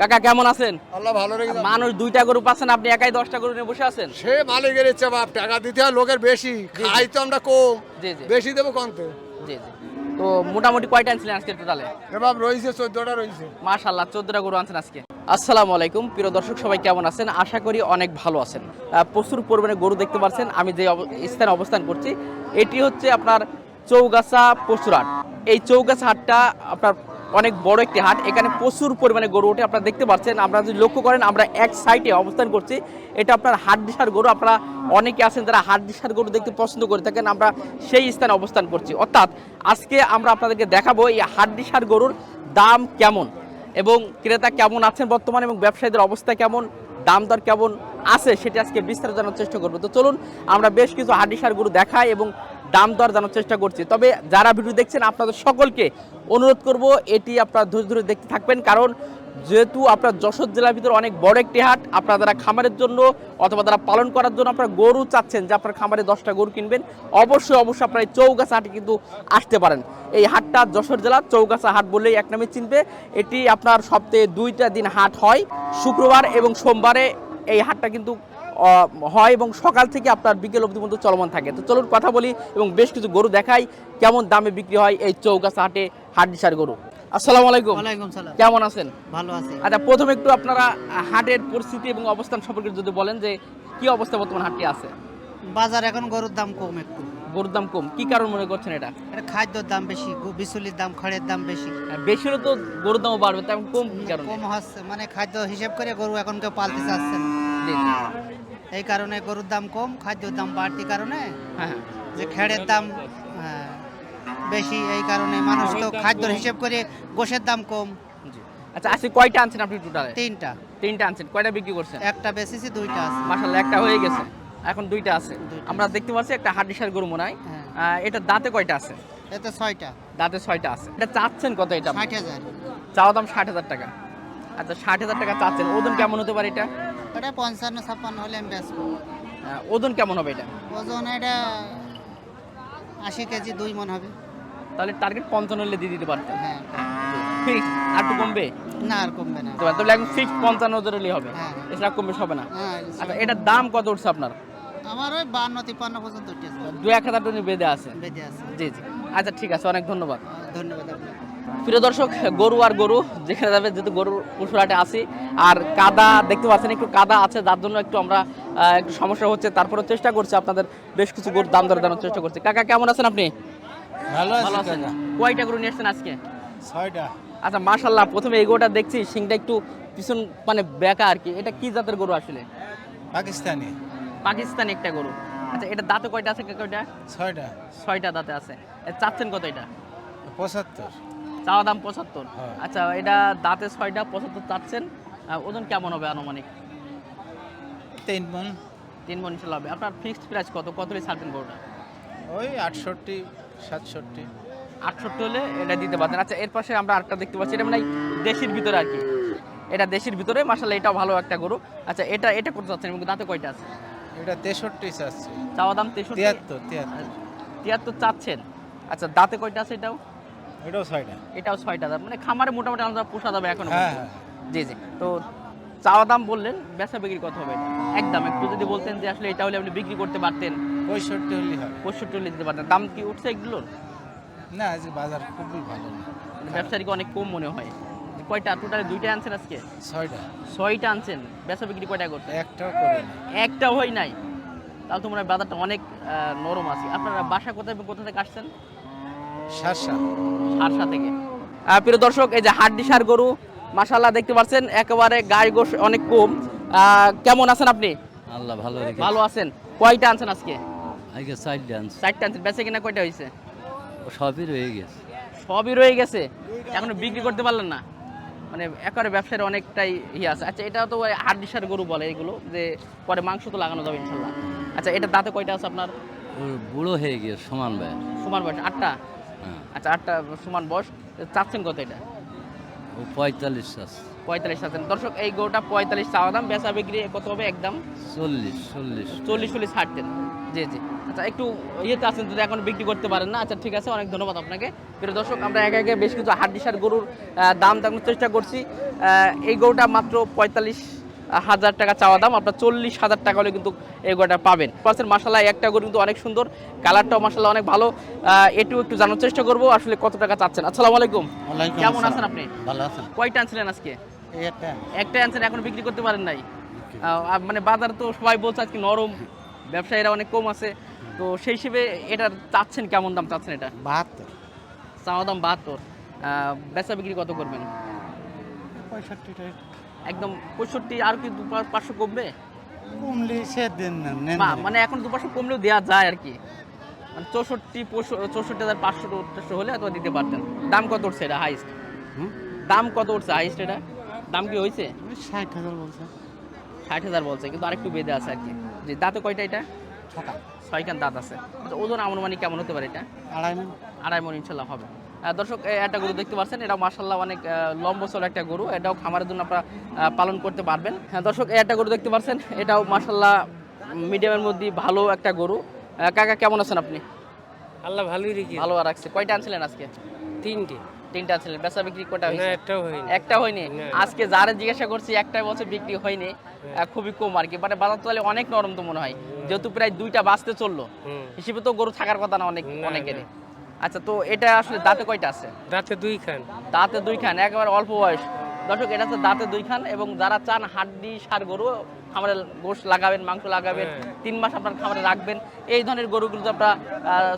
কাকা কেমন আছেন? আল্লাহ ভালো রেখেছে মানুষ দুইটা গরু পাচ্ছেন আপনি একাই দশটা গরু নিয়ে বসে আছেন? সে মালিকের ইচ্ছে বাপ টাকা দিতে হয় লোকের বেশি। খাই তো আমরা কম। জি জি। বেশি দেবো কমতে। জি জি। তো মোটামুটি কয়টা আনছিলেন আজকে টোটালে? এ বাপ রয়েছে চোদ্দটা রয়েছে। মাশাল্লাহ চোদ্দটা গরু আনছেন আজকে। আসসালামু আলাইকুম। প্রিয় দর্শক সবাই কেমন আছেন? আশা করি অনেক ভালো আছেন। প্রচুর পরিমাণে গরু দেখতে পাচ্ছেন। আমি যে স্থানে অবস্থান করছি এটি হচ্ছে আপনার চৌগাছা পশুর হাট এই চৌগাছা হাটটা আপনার অনেক বড় একটি হাট। এখানে প্রচুর পরিমাণে গরু ওঠে। আপনারা দেখতে পাচ্ছেন, আপনারা যদি লক্ষ্য করেন, আমরা এক সাইডে অবস্থান করছি। এটা আপনার হাট দিশার গরু। আপনারা অনেকে আছেন যারা হাট দিশার গরু দেখতে পছন্দ করে থাকেন, আমরা সেই স্থানে অবস্থান করছি। অর্থাৎ, আজকে আমরা আপনাদেরকে দেখাবো এই হাট দিশার গরুর দাম কেমন এবং ক্রেতা কেমন আছেন বর্তমানে এবং ব্যবসায়ীদের অবস্থা কেমন, দাম দর কেমন আছে সেটা আজকে বিস্তারিত জানার চেষ্টা করব। তো চলুন, আমরা বেশ কিছু হাডিসার গরু দেখাই এবং দাম দর জানার চেষ্টা করছি। তবে যারা ভিডিও দেখছেন, আপনাদের সকলকে অনুরোধ করব, এটি আপনারা ধৈর্য ধরে দেখতে থাকবেন। কারণ যেহেতু আপনার যশোর জেলার ভিতরে অনেক বড় একটি হাট, আপনারা যারা খামারের জন্য অথবা যারা পালন করার জন্য আপনারা গরু চাচ্ছেন, যে আপনার খামারে দশটা গরু কিনবেন, অবশ্যই অবশ্যই আপনার এই চৌগাছা হাটে কিন্তু আসতে পারেন। এই হাটটা যশোর জেলার চৌগাছা হাট বলেই এক নামে চিনবে। এটি আপনার সপ্তাহে দুইটা দিন হাট হয়, শুক্রবার এবং সোমবারে এই হাটটা কিন্তু হয় এবং সকাল থেকে আপনার বিকেল অবধি পর্যন্ত চলমান থাকে। তো চলুন কথা বলি এবং বেশ কিছু গরু দেখাই কেমন দামে বিক্রি হয় এই চৌগাছা হাটে দিশার গরু। আসসালামু আলাইকুম। ওয়ালাইকুম সালাম। কেমন আছেন? ভালো আছে। আচ্ছা প্রথমে একটু আপনারা হাটের পরিস্থিতি এবং অবস্থান সম্পর্কে যদি বলেন যে কি অবস্থা বর্তমান হাটটি আছে? বাজার এখন গরুর দাম কম একটু। গরুর দাম কম। কি কারণ মনে করছেন এটা? এটা খাদ্যর দাম বেশি বিচুলির দাম খড়ের দাম বেশি। বেশি হলে তো গরুর দামও বাড়বে তেমন কম কি কারণে? কম হচ্ছে। মানে খাদ্য হিসেব করে গরু এখন কেউ পালতে চাচ্ছে না। জি, জি। এই কারণে গরুর দাম কম খাদ্যর দাম বাড়তি কারণে হ্যাঁ। যে খেড়ের দাম হ্যাঁ, বেশি এই কারণে মানুষ তো খাদ্যর হিসেব করে গোশের দাম কম। আচ্ছা আজকে কয়টা আনছেন আপনি টোটালে তিনটা। তিনটা আনছেন। কয়টা বিক্রি করছেন? একটা বেশিছি দুইটা আছে। মাসাল্লাহ একটা হয়ে গেছে। এখন দুইটা আছে। আমরা দেখতে পাচ্ছি একটা হাডিসার গরু মনে হয়। হ্যাঁ। এটা দাঁতে কয়টা আছে? এতে ছয়টা। দাঁতে ছয়টা আছে। এটা চাচ্ছেন কত এটা? ষাট হাজার। চাওয়া দাম ষাট হাজার টাকা। আচ্ছা ষাট হাজার টাকা চাচ্ছেন। ওজন কেমন হতে পারে এটা? এটা পঞ্চান্ন ছাপ্পান্ন হলে আমি বেচবো। ওজন কেমন হবে এটা? ওজন এটা আশি কেজি দুই মন হবে। তাহলে টার্গেট পঞ্চান্ন হলে দিয়ে দিতে পারতেন। হ্যাঁ। ফিক্স আর একটু কমবে? না আর কমবে না। তাহলে একদম ফিক্স পঞ্চান্ন হাজার হলেই হবে। হ্যাঁ। এছাড়া কমবে হবে না। হ্যাঁ আচ্ছা এটার দাম কত উঠছে আপনার? আমার ওই বান্ন তিপ্পান্ন পর্যন্ত দু এক হাজার টনি বেঁধে আছে। বেঁধে আছে। জি জি। আচ্ছা ঠিক আছে অনেক ধন্যবাদ। ধন্যবাদ আপনাকে। প্রিয় দর্শক গরু আর গরু যেখানে যাবে যেহেতু গরুর পশুরাটে আসি আর কাদা দেখতে পাচ্ছেন একটু কাদা আছে যার জন্য একটু আমরা একটু সমস্যা হচ্ছে। তারপরে চেষ্টা করছি আপনাদের বেশ কিছু গরুর দাম দরে জানার চেষ্টা করছি। কাকা কেমন আছেন আপনি? ভালো ভালো আছেন। কয়টা গরু নিয়ে আসছেন আজকে? ছয়টা। আচ্ছা মাশাল্লাহ প্রথমে এই গরুটা দেখছি সিংটা একটু পিছন মানে বেঁকা আর কি। এটা কি জাতের গরু আসলে? পাকিস্তানি। পাকিস্তানি একটা গরু। আচ্ছা এটা দাঁতে কয়টা আছে কয়টা ছয়টা। ছয়টা দাঁতে আছে। চাচ্ছেন কত এটা? পঁচাত্তর। চাওয়া দাম পঁচাত্তর। হ্যাঁ। আচ্ছা এটা দাঁতে ছয়টা পঁচাত্তর চাচ্ছেন। ওজন কেমন হবে আনুমানিক? তিন মন। তিন মন ইনশাল্লাহ হবে। আপনার ফিক্সড প্রাইস কত? কত ছাড়বেন গরুটা? ওই আটষট্টি সাতষট্টি। আটষট্টি হলে এটা দিতে পারতেন। আচ্ছা এর পাশে আমরা আরেকটা দেখতে পাচ্ছি। এটা মানে দেশের ভিতরে আর কি। এটা দেশের ভিতরে মাসাল্লাহ এটা ভালো একটা গরু। আচ্ছা এটা এটা করতে চাচ্ছেন এবং দাঁতে কয়টা আছে? এটা তেষট্টি চাচ্ছে। চাওয়া দাম তেষট্টি? তিয়াত্তর তিয়াত্তর। তিয়াত্তর চাচ্ছেন। আচ্ছা দাঁতে কয়টা আছে এটাও? এটাও ছয়টা। এটাও ছয়টা দাম। মানে খামারে মোটামুটি আমরা পোষা যাবে এখন হ্যাঁ হ্যাঁ। জি জি। তো চাওয়া দাম বললেন বেচা বিক্রি কত হবে একদম একটু যদি বলতেন যে আসলে এটা হলে আপনি বিক্রি করতে পারতেন। পঁয়ষট্টি হলে হবে পঁয়ষট্টি হলে দিতে পারতেন। দাম কি উঠছে এগুলোর? না আজ বাজার খুবই ভালো। মানে ব্যবসায়ীকে অনেক কম মনে হয়? কয়টা? টোটালে দুইটা আনছেন আজকে? ছয়টা। ছয়টা আনছেন। বেচা বিক্রি কয়টা করছে একটাও করে একটা হয় নাই। তাহলে তো মনে হয় বাজারটা অনেক নরম আছে। আপনারা বাসা কোথায় কোথা থেকে আসছেন? সারসা থেকে। প্রিয় দর্শক এই যে হাড্ডি সার গরু মাশাল্লাহ দেখতে পাচ্ছেন একেবারে গায়ে গোশ অনেক কম। কেমন আছেন আপনি? আল্লাহ ভালো ভালো আছেন। কয়টা আনছেন আজকে? আজকে সাইড ডান্স চারটা আনছেন। বেচে কিনা কয়টা হয়েছে সবই রয়ে গেছে। সবই রয়ে গেছে? এখনও বিক্রি করতে পারলেন না? মানে একেবারে ব্যবসার অনেকটাই ইয়ে আছে। আচ্ছা এটা তো ওই হাড্ডি সার গরু বলে এগুলো যে পরে মাংস তো লাগানো যাবে ইনশাল্লাহ আচ্ছা এটা দাঁতে কয়টা আছে আপনার? বুড়ো হয়ে গেছে সমান ব্যয় সমান বয়স। আটটা? আচ্ছা আটটা সমান বয়স চাচ্ছেন কত এটা? পঁয়তাল্লিশ পঁয়তাল্লিশ চাচ্ছেন। দর্শক এই গরুটা পঁয়তাল্লিশ চাওয়া দাম বেচা বিক্রি কত হবে একদম? চল্লিশ চল্লিশ। চল্লিশ চল্লিশ ছাড়তেন জি জি। আচ্ছা একটু ইয়েতে আছেন যদি এখন বিক্রি করতে পারেন না আচ্ছা ঠিক আছে অনেক ধন্যবাদ আপনাকে। প্রিয় দর্শক আমরা একে একে বেশ কিছু হাড্ডিসার গরুর দাম দেখানোর চেষ্টা করছি। এই গরুটা মাত্র পঁয়তাল্লিশ হাজার টাকা চাওয়া দাম আপনার চল্লিশ হাজার টাকা হলে কিন্তু এই গরুটা পাবেন। পার্সেন্ট মাসাল্লাহ একটা গরু কিন্তু অনেক সুন্দর কালারটাও মাসাল্লাহ অনেক ভালো। একটু একটু জানার চেষ্টা করব আসলে কত টাকা চাচ্ছেন। আসসালামু আলাইকুম। কেমন আছেন আপনি? ভালো আছেন। কয়টা আনছিলেন আজকে? একটা আনছেন এখন বিক্রি করতে পারেন নাই। মানে বাজার তো সবাই বলছে আজকে নরম ব্যবসায়ীরা অনেক কম আছে। তো সেই হিসেবে এটা চাচ্ছেন কেমন দাম চাচ্ছেন এটা? বাহাত্তর। চাওয়া দাম বাহাত্তর। আহ, বেচা বিক্রি কত করবেন? পঁয়ষট্টি একদম পঁয়ষট্টি আর কি দু পাঁচশো কমবে? কমলি সে দিন না মানে এখন দু পাঁচশো কমলেও দেওয়া যায় আর কি। মানে চৌষট্টি চৌষট্টি হাজার পাঁচশো টাশো হলে এত দিতে পারতেন। দাম কত উঠছে এটা হাইস্ট দাম কত উঠছে হাইস্ট এটা? দাম কি হয়েছে? ষাট হাজার বলছে। ষাট হাজার বলছে কিন্তু আরেকটু বেঁধে আছে আর কি। যে দাঁতে কয়টা এটা? ছটা ছয়খান দাঁত আছে। তো ওজন আনুমানিক কেমন হতে পারে এটা? আড়াই মন আড়াই মন ইনশাল্লাহ হবে। দর্শক একটা গরু দেখতে পাচ্ছেন। এটা মার্শাল্লাহ অনেক লম্বসল একটা গরু। এটাও খামারের জন্য আপনারা পালন করতে পারবেন। হ্যাঁ দর্শক এই একটা গরু দেখতে পাচ্ছেন। এটাও মার্শাল্লাহ মিডিয়ামের মধ্যে ভালো একটা গরু। কাকা কেমন আছেন আপনি? আল্লাহ ভালোই রেখে ভালো রাখছে। কয়টা আনছিলেন আজকে? তিনটে। তিনটা আনছিলেন। বেচা বিক্রি কটা হয়েছে? একটাও হয়নি। একটা হয়নি? আজকে যারা জিজ্ঞাসা করছি একটা বছর বিক্রি হয়নি। খুবই কম আর কি। মানে বাজার তাহলে অনেক নরম তো মনে হয়। যেহেতু প্রায় দুইটা বাঁচতে চলল। হিসেবে তো গরু থাকার কথা না অনেক অনেকেরই। আচ্ছা তো এটা আসলে দাঁতে কয়টা আছে? দাঁতে দুই খান। দাঁতে দুই খান একেবারে অল্প বয়স। দর্শক এটা হচ্ছে দাঁতে দুই খান এবং যারা চান হাড্ডি সার গরু খামারে গোশ লাগাবেন মাংস লাগাবেন হ্যাঁ। তিন মাস আপনার খামারে রাখবেন এই ধরনের গরুগুলো তো আপনারা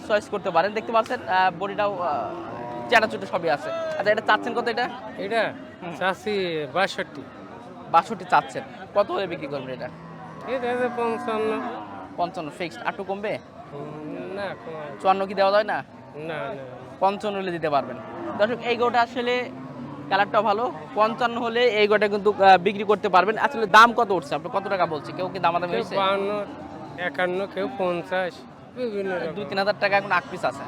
চয়েস করতে পারেন। দেখতে পাচ্ছেন বডিটাও চেনাচুটি সবই আছে। আচ্ছা এটা চাচ্ছেন কত এটা? এটা চাষি বাষট্টি। বাষট্টি চাচ্ছেন। কত হলে বিক্রি করবেন এটা? এটা পঞ্চান্ন। পঞ্চান্ন ফিক্সড আটটু কমবে? না চুয়ান্ন কি দেওয়া যায় না? না না। পঞ্চান্ন হলে দিতে পারবেন। দর্শক এই গোটা আসলে কালারটা ভালো। পঞ্চান্ন হলে এই গোটা কিন্তু বিক্রি করতে পারবেন। আসলে দাম কত উঠছে? আপনি কত টাকা বলছে কেউ কি দামাদামি হয়েছে? বাহান্ন একান্ন কেউ পঞ্চাশ বিভিন্ন রকম। তিন হাজার টাকা এখন আট পিস আছে।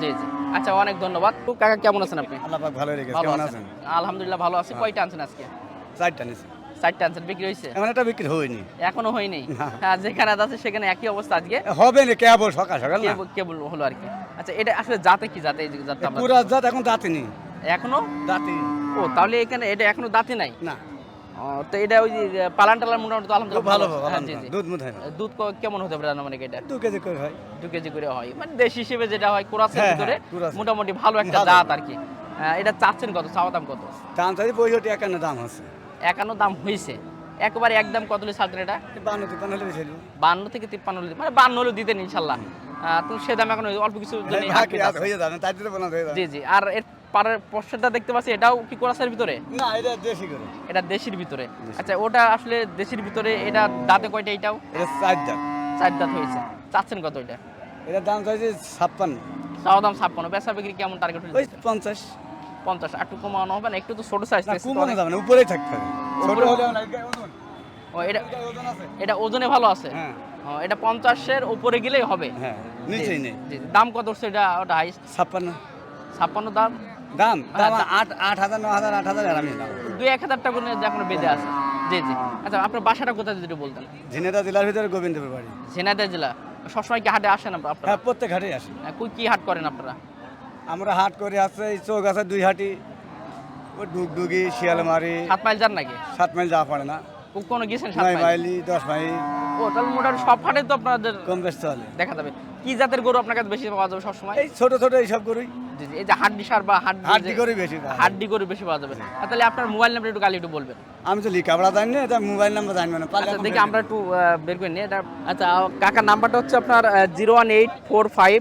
জি জি। আচ্ছা অনেক ধন্যবাদ। কাকা কেমন আছেন আপনি? আল্লাহ ভালো রেখেছে। ভালো কেমন আছেন? আছেন? আলহামদুলিল্লাহ ভালো আছি। কয়টা আনছেন আজকে? চারটা নিছি। চারটা আনছেন বিক্রি হয়েছে? এমন একটা বিক্রি হয়নি। এখনও হয়নি? হ্যাঁ যেখানে আছে সেখানে একই অবস্থা আজকে? হবে না কেবল সকাল সকাল না। কেবল- কেবল হলো আর কি। আচ্ছা এটা আসলে জাতে কি জাতে এই জাতটা আমরা- জাত এখন দাঁতিনি এখনও? দাঁতি ও তাহলে এখানে এটা এখনও দাঁতে নাই? না। তো এটা ওই পালান টালান মোটামুটি তো আলহামদুলিল্লাহ ভালো আছে। হ্যাঁ, দুধ মুধ হয় দুধ কেমন হতে পারে মানে এটা? দু কেজি করে হয়। দু কেজি করে হয়। মানে দেশ হিসেবে যেটা হয় কোরাসের হ্যাঁ, ভিতরে হ্যাঁ, মোটামুটি ভালো একটা। জাত আর কি। এটা চাচ্ছেন কত? চাওয়া দাম কত? দাম চাই পঁয়ষট্টি একান্ন দাম হচ্ছে একান্ন দাম হয়েছে একবারে একদম কত হলে ছাড়তেন এটা? বান্ন তিপ্পান্ন হলে বান্ন থেকে তিপ্পান্ন হলে মানে বান্ন হলে দিতেন ইনশাল্লাহ। তো সে দাম এখন অল্প কিছু জি জি। আর এর পাড়ের পোস্টারটা দেখতে পাচ্ছি এটাও কি কোরাসের ভিতরে? না এটা দেশি করে। এটা দেশের ভিতরে। আচ্ছা ওটা আসলে দেশের ভিতরে এটা দাঁতে কয়টা এটাও? এটা চার দাম চার দাঁত হয়েছে। চাচ্ছেন কত এটা? এটার দাম চাইছে ছাপ্পান্ন। চাওয়া দাম ছাপ্পান্ন। বেচা বিক্রি কেমন টার্গেট ওই পঞ্চাশ। পঞ্চাশ একটু কমানো হবে না একটু তো ছোট সাইজ কমানো যাবে না উপরেই থাকতে হবে। ছোট ও এটা এটা ওজন ভালো আছে? হ্যাঁ। এটা পঞ্চাশের উপরে গেলেই হবে? হ্যাঁ নিচেই নেই। দাম কত হচ্ছে এটা ওটা হাইস্ট ছাপ্পান্ন। ছাপ্পান্ন দাম? দাম দাম হ্যাঁ, আট আট হাজার ন হাজার আট হাজার দাম। দুই এক হাজার টাকা এখনও বেঁধে আছে। জি জি। আচ্ছা আপনার বাসাটা কোথায় যদি বলতেন? ঝিনেদা জেলার ভিতরে গোবিন্দপুর বাড়ি। ঝিনাইদহ জেলা। সবসময় কি হাটে আসেন আপ- আপনারা? হ্যাঁ প্রত্যেক হাটে আসি। হ্যাঁ, কি হাট করেন আপনারা? আমরা হাট করে আছে এই চৌক আছে দুই হাটি। ও ডুগডুগি শিয়ালমারি। সাত মাইল যান নাকি? সাত মাইল যাওয়া পড়ে না। কোনো গেছেন সাত নয় মাইল? মাইলি দশ মাইল। ও তাহলে মোটামুটি সব হাটে তো আপনাদের কম বেশ চলে। দেখা যাবে। কি জাতের গরু আপনার কাছে বেশি পাওয়া যাবে সবসময়? এই ছোট ছোট এইসব গরুই। জি, জি, এই যে হাড্ডি সার বা হাড্ডি হাড্ডি গরুই বেশি পাওয়া যায়। হাড্ডি গরু বেশি পাওয়া যাবে। আর তাহলে আপনার মোবাইল নাম্বার একটু গালি একটু বলবেন। আমি তো লিখাপড়া জানি না এটা মোবাইল নাম্বার জানি না পারলে আচ্ছা এখন দেখি বের আমরা একটু আহ, বের করে নিই। এটা আচ্ছা কাকার নাম্বারটা হচ্ছে আপনার zero one eight four five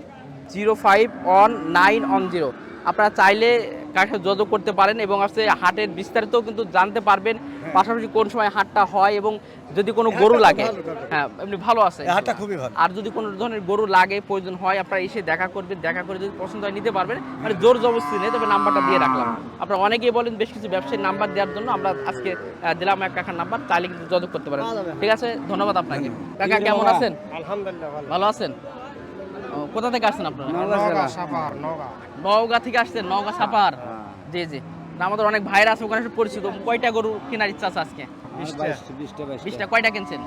zero five one nine one zero. আপনারা চাইলে কার সাথে যোগাযোগ করতে পারেন এবং আসলে হাটের বিস্তারিত কিন্তু জানতে পারবেন পাশাপাশি কোন সময় হাটটা হয় এবং যদি কোনো গরু লাগে হ্যাঁ এমনি ভালো আছে। হাটটা খুবই ভালো। আর যদি কোনো ধরনের গরু লাগে প্রয়োজন হয় আপনারা এসে দেখা করবেন দেখা করে যদি পছন্দ হয় নিতে পারবেন। মানে জোর জবরদস্তি নেই তবে নাম্বারটা দিয়ে রাখলাম। আপনারা অনেকেই বলেন বেশ কিছু ব্যবসায়ীর নাম্বার দেওয়ার জন্য আমরা আজকে দিলাম এক কাকার নাম্বার চাইলে কিন্তু যোগাযোগ করতে পারেন। ঠিক আছে? ধন্যবাদ আপনাকে। কাকা কেমন আছেন? আলহামদুলিল্লাহ ভালো আছেন? কোথা থেকে আসছেন আপনারা? নওগাঁ থেকে আসছেন নওগাঁ সাপার? জি জি। আমাদের অনেক ভাইরা আছে ওখানে একটু পরিচিত। কয়টা গরু কেনার ইচ্ছা আছে আজকে? বিশটা। কয়টা কিনছেন?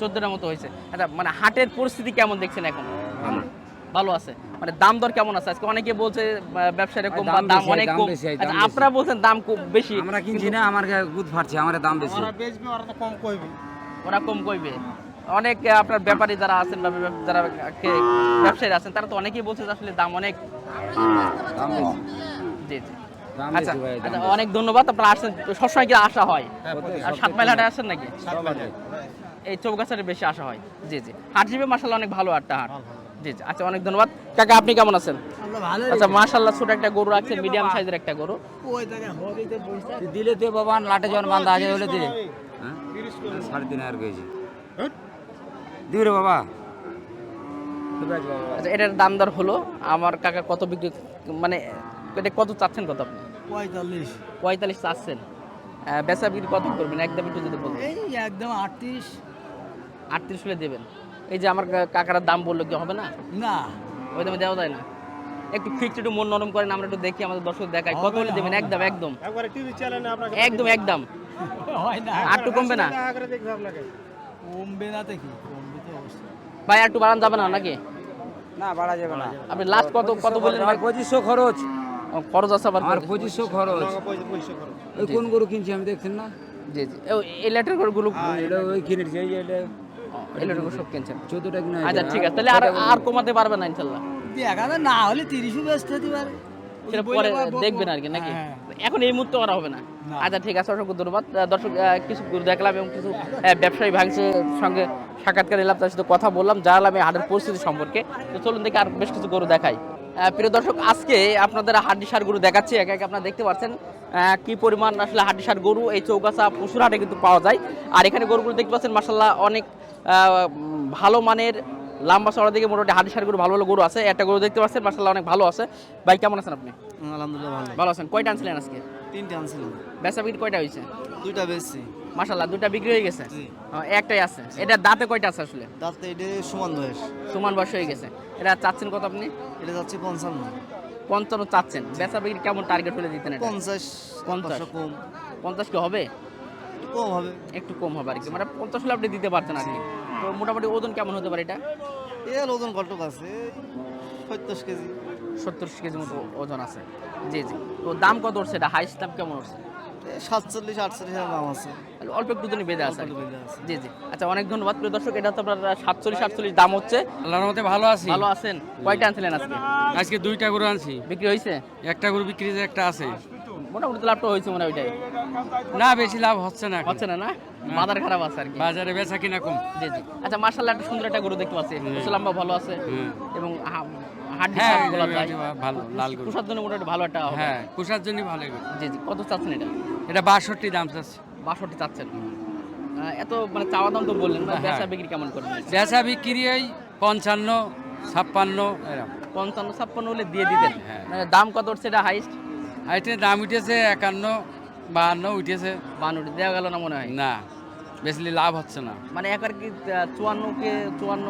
চোদ্দটার মতো হয়েছে। আচ্ছা মানে হাটের পরিস্থিতি কেমন দেখছেন এখন? ভালো। আছে। মানে দাম দর কেমন আছে? আজকে অনেকে বলছে আহ, ব্যবসায়ীরা কম বা দাম অনেক কম। আচ্ছা। আপনারা বলছেন দাম খুব বেশি আমরা কিনছি না আমার গুদ ফাটছে আমার দাম বেশি। ওরা কম কইবে। ওরা কম কইবে? অনেক আপনার ব্যাপারী যারা আছেন বা যারা ব্যবসায়ী আছেন তারা তো অনেকেই বলছে যে আসলে দাম অনেক জি জি। আচ্ছা আচ্ছা। অনেক ধন্যবাদ আপনারা আসছেন সবসময় কি আসা হয়? আর সাত মাইল হাটে আসেন নাকি? এই চৌগাছারে বেশি আসা হয়। জি জি। হাট হিসেবে মাসাল্লাহ অনেক ভালো হাটটা হাট। জি জি। আচ্ছা অনেক ধন্যবাদ। কাকা আপনি কেমন আছেন? আচ্ছা মাশাল্লাহ ছোট একটা গরু রাখছেন মিডিয়াম সাইজের একটা গরু। দিলে দে বাবা লাটে জন বান্ধা আছে বলে দে হ্যাঁ? সাড়ে তিন হাজার কেজি। দিবি রে বাবা। আচ্ছা এটার দাম দর হলো। আমার কাকা কত বিক্রি মানে এটা কত চাচ্ছেন কত আপনি? পঁয়তাল্লিশ। পঁয়তাল্লিশ চাচ্ছেন। বেচা বিক্রি কত করবেন? একদম একটু যদি বলবেন এই একদম আটত্রিশ। আটত্রিশ হলে দেবেন। এই যে আমার কা- কাকারা দাম বলল কি হবে না? না। ওই দামে দেওয়া যায় না। একটু ফিক্সড একটু মন নরম করেন আমরা একটু দেখি আমাদের দর্শক দেখাই কত হলে দেবেন? একদম একদম। একদম একদম। হয় আর একটু কমবে না? কমবে না দেখি ভাই একটু বাড়ান যাবে না নাকি? না বাড়া যাবে না। আপনি লাস্ট কত কত বললেন পঁচিশশো খরচ। খরচ আছে আবার পঁচিশশো খরচ। ওই কোন গরু কিনছি আমি দেখছেন না? জি জি। এই লেটার গরুগুলো এটা ওই কিনেছি এই এটা। লেটার গরু সব কিনছেন? চোদ্দটা কিনা আচ্ছা ঠিক আছে। তাহলে আর আর কমাতে পারবেন না ইনশাল্লাহ। দেখা না হলে তিরিশও ব্যস্ত হতে পারে। সেটা পরে দেখবেন আর কি নাকি? হ্যাঁ। এখন এই মুহূর্তে করা হবে না। আচ্ছা ঠিক আছে অসংখ্য ধন্যবাদ। দর্শক কিছু গরু দেখলাম এবং কিছু ব্যবসায়ী ভাঙছে সঙ্গে সাক্ষাৎকার নিলাম তার সাথে কথা বললাম জানালাম এই হাটের পরিস্থিতি সম্পর্কে। তো চলুন দেখি আর বেশ কিছু গরু দেখাই। প্রিয় দর্শক আজকে আপনাদের হাড্ডি সার গরু দেখাচ্ছি। একে একে আপনারা দেখতে পাচ্ছেন কি পরিমাণ আসলে হাড্ডি সার গরু। এই চৌগাছা পশুর হাটে কিন্তু পাওয়া যায়। আর এখানে গরুগুলো দেখতে পাচ্ছেন মাসাল্লাহ অনেক আহ, ভালো মানের লম্বা চড়া দিকে মোটামুটি হাড্ডি সার গরু ভালো ভালো গরু আছে। একটা গরু দেখতে পাচ্ছেন মাসাল্লাহ অনেক ভালো আছে। ভাই কেমন আছেন আপনি? আলহামদুলিল্লাহ ভালো। ভালো আছেন। কয়টা আনছিলেন আজকে? তিনটে আনছিলাম। বেচা বিক্রি কয়টা হয়েছে? দুইটা বেশি মাশাল্লাহ দুটা বিক্রি হয়ে গেছে? জি। একটাই আছে। এটা দাঁতে কয়টা আছে আসলে? তাতে এটা সমান বয়স। সমান বয়স হয়ে গেছে। এটা চাচ্ছেন কত আপনি? এটা যাচ্ছে পঞ্চান্ন। পঞ্চান্ন চাচ্ছেন। বেচা বিক্রি কেমন টার্গেট হলে দিতেন এটা? পঞ্চাশ পঞ্চাশ। কম। পঞ্চাশ কি হবে? কম হবে। একটু কম হবে আর কি। মানে পঞ্চাশ হলে আপনি দিতে পারছেন আর কি। তো মোটামুটি ওজন কেমন হতে পারে এটা? এর ওজন কতটুকু আছে? সত্তর কেজি। সত্তর কেজি মতো ওজন আছে। জি জি। তো দাম কত উঠছে এটা? হাইস্ট দাম কেমন উঠছে সাতচল্লিশ আটচল্লিশ দাম আছে। অল্প একটু জন্য বেঁধে আছে। জি জি। আচ্ছা অনেক ধন্যবাদ। প্রিয় দর্শক এটা তো আপনার সাতচল্লিশ সাতচল্লিশ দাম হচ্ছে। আল্লাহর মতে ভালো আছি। ভালো আছেন? কয়টা আনছিলেন আজকে? আজকে দুইটা গরু আনছি। বিক্রি হয়েছে? একটা গরু বিক্রি যে একটা আছে। মোটামুটি লাভটা হয়েছে মনে হয় ওইটাই। না বেশি লাভ হচ্ছে না হচ্ছে না না? বাজার খারাপ আছে আর কি। বাজারে বেচা কিনা কম। জি জি। আচ্ছা মার্শাল্লাহ একটা সুন্দর একটা গরু দেখতে পাচ্ছি। লম্বা ভালো আছে। এবং হা- হ্যাঁ সাপ বলা যায় ভালো লাল গরু। কুসার জন্য মোটামুটি ভালো একটা হ্যাঁ কুষার জন্য ভালো জি জি। কত চাচ্ছেন এটা? এটা বাষট্টি দাম চাচ্ছে। বাষট্টি চাচ্ছেন। এত মানে চাওয়া দাম তো বললেন না হ্যাঁ। বেচা বিক্রি কেমন করবেন? বেচা বিক্রি ওই পঞ্চান্ন ছাপ্পান্ন পঞ্চান্ন ছাপ্পান্ন হলে দিয়ে দিতেন হ্যাঁ। মানে দাম কত উঠছে এটা হাইস্ট? এটার দাম উঠেছে একান্ন বাহান্ন উঠেছে। বানুটি দেওয়া গেল না মনে হয়? না বেশলি লাভ হচ্ছে না। মানে একবার কি চুয়ান্ন কে চুয়ান্ন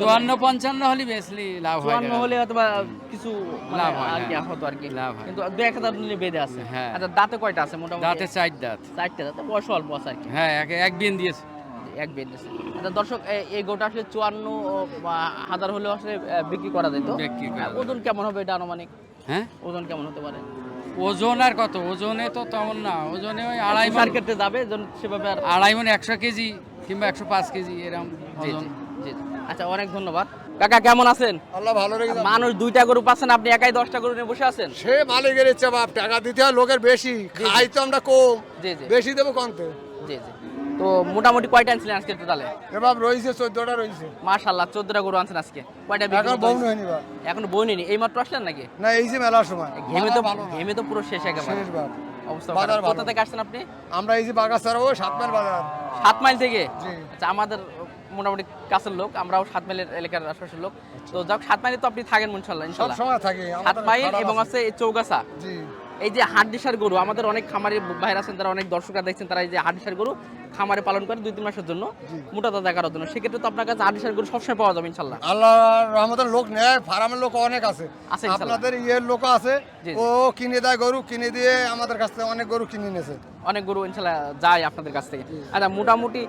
চুয়ান্ন পঞ্চান্ন হলে বেশলি লাভ হয় চুয়ান্ন হলে হয়তো বা কিছু মানে লাভ হয়, আর কি হ্যাঁ। হতো আর কি। লাভ হয়। কিন্তু দু এক হাজার নিলে বেঁধে আছে। হ্যাঁ। আচ্ছা দাঁতে কয়টা আছে মোটামুটি? দাঁতে চার দাঁত। চারটে দাঁতে বয়স অল্প আছে আর কি। হ্যাঁ এক এক বিন দিয়েছে। এক বেড দিয়েছে। আচ্ছা দর্শক এই গোটা আসলে চুয়ান্ন হাজার হলেও আসলে বিক্রি করা যেত ওজন কেমন হবে এটা আনুমানিক? হ্যাঁ? ওজন কেমন হতে পারে? ওজন আর কত? ওজনে তো তেমন না। ওজনে ওই আড়াই মন। মার্কেটে যাবে সেভাবে আর আড়াই মন একশো কেজি কিংবা একশো পাঁচ কেজি এরকম ওজন। আচ্ছা অনেক ধন্যবাদ। কাকা কেমন আছেন? আল্লাহ ভালো রেখে মানুষ দুইটা গরু পাচ্ছেন আপনি একাই দশটা গরু নিয়ে বসে আছেন? সে মালিকের ইচ্ছা বাপ। টাকা দিতে হয় লোকের বেশি। খাই তো আমরা কম। জি জি। বেশি দেবো কমতে। জি জি। তো মোটামুটি কয়টা আনছিলেন আজকে টোটালে এবার রয়েছে চোদ্দটা রয়েছে। মাশাল্লাহ চোদ্দটা গরু আনছেন আজকে। কয়টা বিক্রি এখন করতে বউন হয়েছে? হয়নি বা এখনও বই এই মাত্র আসলেন নাকি? না এই যে মেলার সময়। ঘেমে তো। ঘেমে তো পুরো শেষ একেবারে। শেষ বাপ অবস্থা বাজার খারাপ। ভালো কোথা থেকে আসছেন আপনি? আমরা এই যে বাগাসার ও সাত মাইল বাজার। সাত মাইল থেকে? আচ্ছা আমাদের মোটামুটি কাছের লোক আমরাও সাত মাইলের এলাকার আশপাশের লোক। তো যাক সাত মাইলে তো আপনি থাকেন ইনশাল্লাহ ইনশাল্লাহ সময় সাত মাইল এবং আছে। চৌগাছা। এই যে হাড্ডিসার গরু আমাদের অনেক খামারি ভাইরা আছেন তারা অনেক দর্শকরা দেখছেন তারা এই যে হাড্ডিসার গরু খামারে পালন করে দুই তিন মাসের জন্য মোটা তাজা করার জন্য। সেক্ষেত্রে তো আপনার কাছে হাড্ডিসার গরু সবসময় পাওয়া যাবে ইনশাল্লাহ। আল্লাহ রহমতের লোক নেয় ফার্মের লোক অনেক আছে। আপনাদের ইয়ের লোক আছে। ও কিনে দেয় গরু কিনে দিয়ে আমাদের কাছ থেকে অনেক গরু কিনে নিয়েছে। অনেক গরু ইনশাল্লাহ যায় আপনাদের কাছ থেকে। আচ্ছা মোটামুটি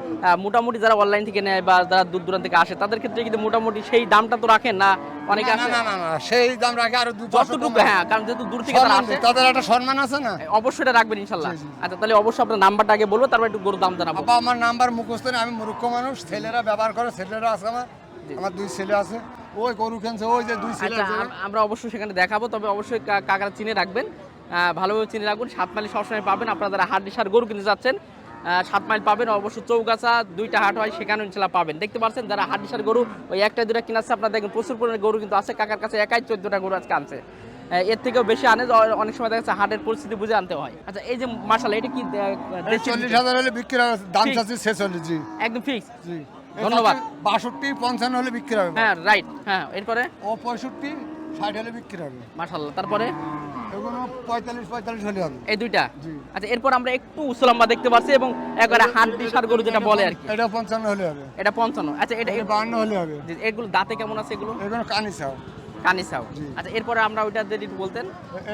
মোটামুটি যারা অনলাইন থেকে নেয় বা যারা দূর দূরান্ত থেকে আসে তাদের ক্ষেত্রে কিন্তু মোটামুটি সেই দামটা তো রাখেন না অনেকে আসে না না না সেই দাম রাখে আরও যতটুকু হ্যাঁ কারণ যেহেতু দূর থেকে তারা আসে। তাদের একটা সম্মান আছে না? অবশ্যই রাখবেন ইনশাল্লাহ। আচ্ছা তাহলে অবশ্যই আপনার নাম্বারটা আগে বলব তারপর একটু গরুর দাম জানাব। বাবা আমার নাম্বার মুখস্থ নেই আমি মূর্খ মানুষ ছেলেরা ব্যবহার করে ছেলেরা আছে আমার আমার দুই ছেলে আছে। ওই গরু কিনছে ওই যে দুই ছেলে আচ্ছা আমরা অবশ্যই সেখানে দেখাবো তবে অবশ্যই কাকারা চিনে রাখবেন। ভালোভাবে চিনে রাখবেন সাত মাইল সবসময় পাবেন আপনারা হাট সার গরু কিনতে যাচ্ছেন সাত মাইল পাবেন অবশ্যই চৌগাছা দুইটা হাট হয় সেখানে ইনশাল্লাহ পাবেন। দেখতে পাচ্ছেন যারা হাট সার গরু ওই একটা দুটা কিনাচ্ছে আপনারা দেখবেন প্রচুর পরিমাণে গরু কিন্তু আছে কাকার কাছে একাই চোদ্দটা গরু আজকে আনছে। এর থেকেও বেশি আনে অনেক সময় দেখা যাচ্ছে হাটের পরিস্থিতি বুঝে আনতে হয়। আচ্ছা এই যে মাসাল এটা কি চল্লিশ হাজার হলে বিক্রি হবে দাম। চাচ্ছি ছেচল্লিশ জি। একদম ফিক্স জি। ধন্যবাদ। বাষট্টি পঞ্চান্ন হলে বিক্রি হবে। হ্যাঁ রাইট হ্যাঁ এরপরে? ও পঁয়ষট্টি ষাট হলে বিক্রি হবে। মাসাল্লাহ তারপরে? পঁয়তাল্লিশ পঁয়তাল্লিশ হলে হবে। এই দুইটা? আচ্ছা এরপর আমরা একটু উসলম্বা দেখতে পাচ্ছি এবং একবারে হাড্ডি সার গরু যেটা বলে আর কি। এটা পঞ্চান্ন হলে হবে। এটা পঞ্চান্ন। আচ্ছা এটা এটা বাহান্ন হলে হবে। এগুলো দাঁতে কেমন আছে এগুলো? এগুলো কানি কানিসাও। আচ্ছা এরপরে আমরা ওইটা যদি একটু বলতেন।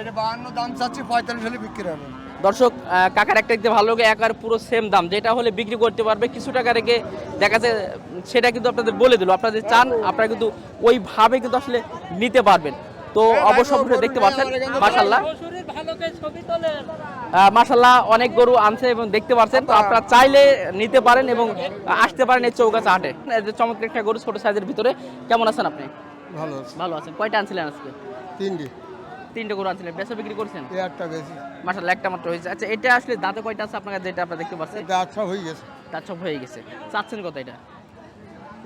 এটা বাহান্ন দাম চাচ্ছি পঁয়তাল্লিশ হলে বিক্রি হবে। দর্শক কাকার একটা ভালো লাগে একার পুরো সেম দাম। যেটা হলে বিক্রি করতে পারবে কিছু টাকা রেখে দেখা সেটা কিন্তু আপনাদের বলে দিল। আপনারা যদি চান আপনারা কিন্তু ওইভাবে কিন্তু আসলে নিতে পারবেন। তো অবশ্য অবশ্যই দেখতে পাচ্ছেন মাশাল্লাহ মাশাল্লাহ অনেক গরু আনছে এবং দেখতে পাচ্ছেন। তো আপনারা চাইলে নিতে পারেন এবং আসতে পারেন এই চৌগাছা হাটে। এই চমৎকার একটা গরু ছোট সাইজের ভিতরে। কেমন আছেন আপনি? ভালো আছে। ভালো আছেন। কয়টা আনছিলেন আজকে? তিনটি। তিনটে গরু আনছিলেন। বেচা বিক্রি করছেন? একটা বেশি মাশাল্লাহ একটা মাত্র হয়েছে। আচ্ছা এটা আসলে দাঁতে কয়টা আছে? আপনার যেটা আপনারা দেখতে পাচ্ছেন। এটা আচ্ছা হয়ে গেছে। তার সব হয়ে গেছে। চাচ্ছেন কত এটা?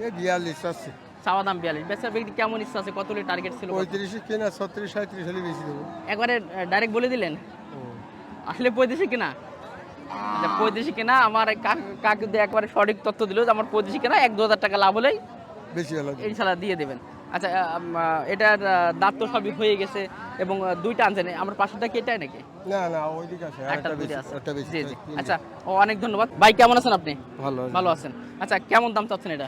এই বিয়াল্লিশ আছে চাওয়া দাম বিয়াল্লিশ। বেচা বিক্রি কেমন ইচ্ছা আছে? কত টার্গেট ছিল? পঁয়ত্রিশে কিনা ছত্রিশ সাঁত্রিশ হলে বেশি দেবো। একবারে ডাইরেক্ট বলে দিলেন? আসলে পঁয়ত্রিশে কিনা? আচ্ছা পঁয়ত্রিশে কিনা? আমার কাক যদি একবারে সঠিক তথ্য দিল যে আমার পঁয়ত্রিশে কিনা এক দু হাজার টাকা লাভ হলেই বেশি হলে ইনশাল্লাহ দিয়ে দেবেন। আচ্ছা এটার দাঁত তো সবই হয়ে গেছে এবং দুইটা আনছেন আমার পাশেটা কি এটাই নাকি? না না ওই দিকে আছে একটা দুইটা বেশি আছে। একটা বেশি জি জি। আচ্ছা ও অনেক ধন্যবাদ। ভাই কেমন আছেন আপনি? ভালো ভালো আছেন। আচ্ছা কেমন দাম চাচ্ছেন এটা?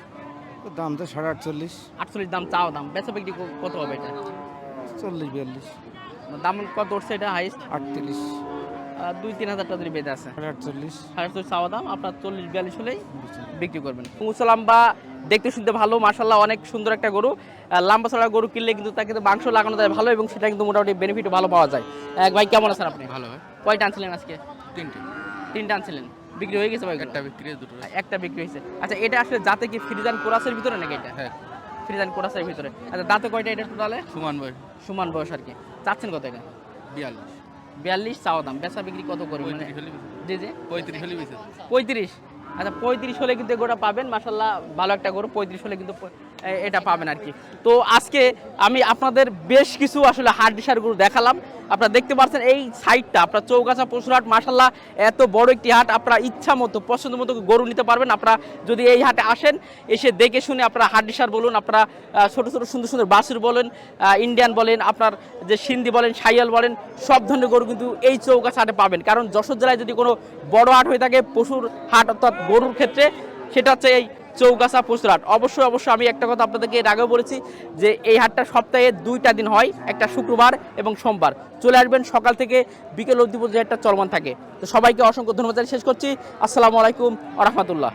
দাম তো সাড়ে আটচল্লিশ। আটচল্লিশ দাম চাও দাম বেচা বিক্রি কত হবে এটা? চল্লিশ বিয়াল্লিশ। দাম কত উঠছে এটা হাইস্ট আটত্রিশ। দুই তিন হাজার টাকা যদি বেঁধে আছে। সাড়ে আটচল্লিশ। সাড়ে চল্লিশ চাওয়া দাম আপনার চল্লিশ বিয়াল্লিশ হলেই বিক্রি করবেন। মুসালাম বা দেখতে শুনতে ভালো মার্শাল্লাহ অনেক সুন্দর একটা গরু। লম্বা ছড়া গরু কিনলে কিন্তু তাকে কিন্তু মাংস লাগানো যায় ভালো এবং সেটা কিন্তু মোটামুটি বেনিফিট ভালো পাওয়া যায়। এক ভাই কেমন আছেন আপনি? ভালো হয় কয়টা আনছিলেন আজকে? তিনটে। তিনটা আনছিলেন। বিক্রি হয়ে গেছে ভাই একটা বিক্রি দুটো একটা বিক্রি হয়েছে। আচ্ছা এটা আসলে যাতে কি ফ্রিজান কোরাসের ভিতরে নাকি এটা? হ্যাঁ। ফ্রিজান কোরাসের ভিতরে। আচ্ছা দাঁতে কয়টা এটা টোটালে সমান বয়স। সমান বয়স আর কি। চাচ্ছেন কত এটা? বিয়াল্লিশ। বিয়াল্লিশ চাওয়া দাম। বেচা বিক্রি কত করবেন মানে জি জি। পঁয়ত্রিশ পঁয়ত্রিশ? আচ্ছা পঁয়ত্রিশ হলে কিন্তু গোটা পাবেন। মাসাল্লাহ ভালো একটা গরু পঁয়ত্রিশ হলে কিন্তু এটা পাবেন আর কি। তো আজকে আমি আপনাদের বেশ কিছু আসলে হাট ডিসার গরু দেখালাম। আপনারা দেখতে পাচ্ছেন এই সাইডটা, আপনার চৌগাছা, পশুরহাট মাসাল্লাহ এত বড় একটি হাট। আপনারা ইচ্ছা মতো, পছন্দ মতো গরু নিতে পারবেন। আপনারা যদি এই হাটে আসেন, এসে দেখে শুনে আপনারা হাট ডিসার বলুন, আপনারা ছোট ছোট, সুন্দর সুন্দর বাসুর বলেন ইন্ডিয়ান বলেন, আপনার যে সিন্ধি বলেন সাইয়াল বলেন, সব ধরনের গরু কিন্তু এই চৌগাছা হাটে পাবেন। কারণ যশোর জেলায় যদি কোনো বড় হাট হয়ে থাকে, পশুর হাট অর্থাৎ গরুর ক্ষেত্রে, সেটা হচ্ছে এই চৌগাছা পশুর হাট অবশ্যই অবশ্যই আমি একটা কথা আপনাদেরকে এর আগেও বলেছি যে এই হাটটা সপ্তাহে দুইটা দিন হয়, একটা শুক্রবার এবং সোমবার। চলে আসবেন সকাল থেকে বিকেল অবধি পর্যন্ত একটা চলমান থাকে। তো সবাইকে অসংখ্য ধন্যবাদ শেষ করছি। আসসালামু আলাইকুম আ রহমতুল্লাহ।